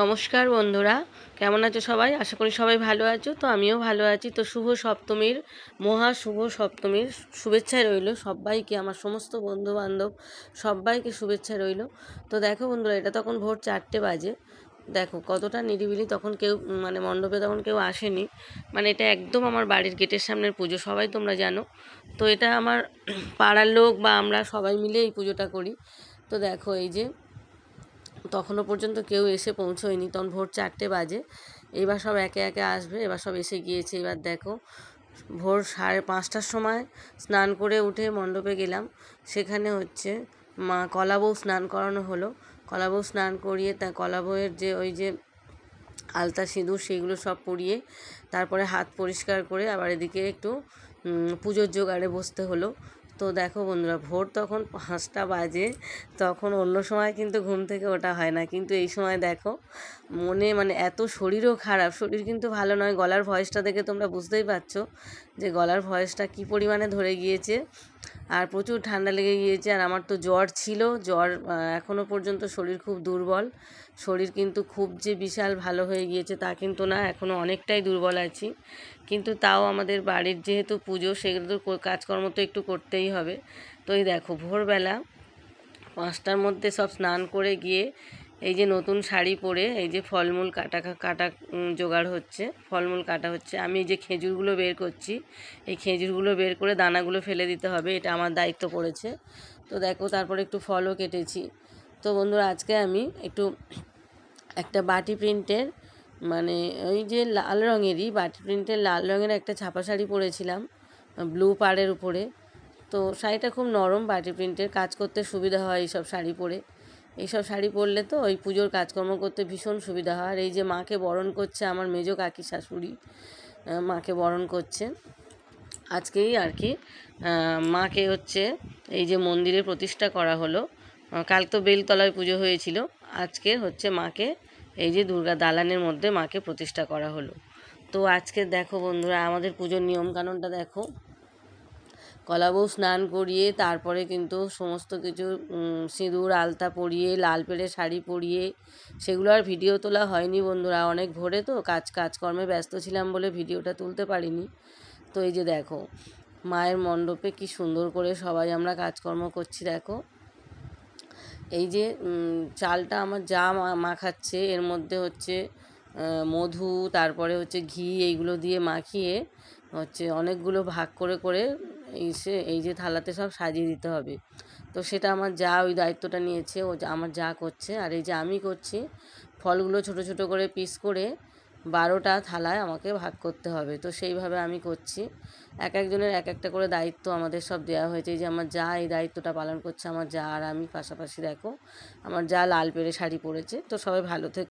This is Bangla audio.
নমস্কার বন্ধুরা, কেমন আছো সবাই? আশা করি সবাই ভালো আছো, তো আমিও ভালো আছি। তো শুভ সপ্তমীর, মহা শুভ সপ্তমীর শুভেচ্ছায় রইল সবাইকে, আমার সমস্ত বন্ধু বান্ধব সবাইকে শুভেচ্ছা রইল। তো দেখো বন্ধুরা, এটা তখন ভোর চারটে বাজে। দেখো কতটা নিরিবিলি, তখন কেউ মানে মণ্ডপে তখন কেউ আসেনি। মানে এটা একদম আমার বাড়ির গেটের সামনের পুজো, সবাই তোমরা জানো। তো এটা আমার পাড়ার লোক বা আমরা সবাই মিলে এই পুজোটা করি। তো দেখো এই যে তখনও পর্যন্ত কেউ এসে পৌঁছোয়নি। তখন ভোর চারটে বাজে। এবার সব একে একে আসবে, এবার সব এসে গিয়েছে। এবার দেখো, ভোর সাড়ে পাঁচটার সময় স্নান করে উঠে মণ্ডপে গেলাম। সেখানে হচ্ছে মা কলা বউ স্নান করানো হলো। কলা বউ স্নান করিয়ে তা কলা বউয়ের যে ওই যে আলতা সিঁদুর সেইগুলো সব পরিয়ে তারপরে হাত পরিষ্কার করে আবার এদিকে একটু পুজোর জোগাড়ে বসতে হলো। তো দেখো বন্ধুরা, ভোর তখন পাঁচটা বাজে, তখন অন্য সময় কিন্তু ঘুম থেকে ওটা হয় না। কিন্তু এই সময় দেখো, মনে মানে এত শরীরও খারাপ। শরীর কিন্তু ভালো নয়, গলার ভয়েসটা দেখে তোমরা বুঝতেই পারছ যে গলার ভয়েসটা কী পরিমাণে ধরে গিয়েছে। আর প্রচুর ঠান্ডা লেগে গিয়েছে, আর আমার তো জ্বর ছিল। জ্বর এখনও পর্যন্ত শরীর খুব দুর্বল। শরীর কিন্তু খুব যে বিশাল ভালো হয়ে গিয়েছে তা কিন্তু না এখনও অনেকটাই দুর্বল আছি। কিন্তু তাও আমাদের বাড়ির যেহেতু পুজো সেগুলো কাজকর্ম তো একটু করতেই হবে। তো এই দেখো, ভোরবেলা পাঁচটার মধ্যে সব স্নান করে গিয়ে এই যে নতুন শাড়ি পরে এই যে ফলমূল কাটা কাটা জোগাড় হচ্ছে, ফলমূল কাটা হচ্ছে। আমি এই যে খেজুরগুলো বের করছি, এই খেজুরগুলো বের করে দানাগুলো ফেলে দিতে হবে, এটা আমার দায়িত্ব পড়েছে। তো দেখো, তারপরে একটু ফলও কেটেছি। তো বন্ধুরা, আজকে আমি একটু একটা বাটি প্রিন্টের মানে ওই যে লাল রঙেরই, বাটি প্রিন্টের লাল রঙের একটা ছাপা শাড়ি পরেছিলাম, ব্লু পাড়ের উপরে। তো শাড়িটা খুব নরম, বাটি প্রিন্টের কাজ করতে সুবিধা হয় এইসব শাড়ি পরে। এইসব শাড়ি পরলে তো ওই পুজোর কাজকর্ম করতে ভীষণ সুবিধা হয়। আর এই যে মাকে বরণ করছে আমার মেজো কাকি শাশুড়ি মাকে বরণ করছে। আজকেই আর কি মাকে হচ্ছে এই যে মন্দিরে প্রতিষ্ঠা করা হলো। কাল তো বেলতলায় পুজো হয়েছিল। আজকে হচ্ছে মাকে এই যে দুর্গা দালানের মধ্যে মাকে প্রতিষ্ঠা করা হলো। তো আজকে দেখো বন্ধুরা, আমাদের পুজোর নিয়মকানুনটা দেখো। কলা বউ স্নান করিয়ে তারপরে কিন্তু সমস্ত কিছু সিঁদুর, আলতা পরিয়ে, লাল পেড়ে শাড়ি পরিয়ে, সেগুলো আর ভিডিও তোলা হয়নি বন্ধুরা। অনেক ভোরে তো, কাজ, কাজকর্মে ব্যস্ত ছিলাম বলে ভিডিওটা তুলতে পারিনি। তো এই যে দেখো, মায়ের মণ্ডপে কি সুন্দর করে সবাই আমরা কাজকর্ম করছি, দেখো। এই যে চালটা আমার যা মাখাচ্ছে এর মধ্যে হচ্ছে মধু, তারপরে হচ্ছে ঘি, এইগুলো দিয়ে মাখিয়ে হচ্ছে অনেকগুলো ভাগ করে করে এসে এই যে থালাতে সব সাজিয়ে দিতে হবে। তো সেটা আমার যা ওই দায়িত্বটা নিয়েছে, ও আমার যা করছে। আর এই যে আমি করছি, ফলগুলো ছোট ছোট করে পিস করে বারোটা থালায় আমাকে ভাগ করতে হবে। তো সেইভাবে আমি করছি। এক একজনের এক একটা করে দায়িত্ব আমাদের সব দেওয়া হয়েছে। যে আমার যা এই দায়িত্বটা পালন করছে আমার যা। আর আমি পাশাপাশি দেখো, আমার যা লাল পেড়ে শাড়ি পরেছে। তো সবাই ভালো থেকে।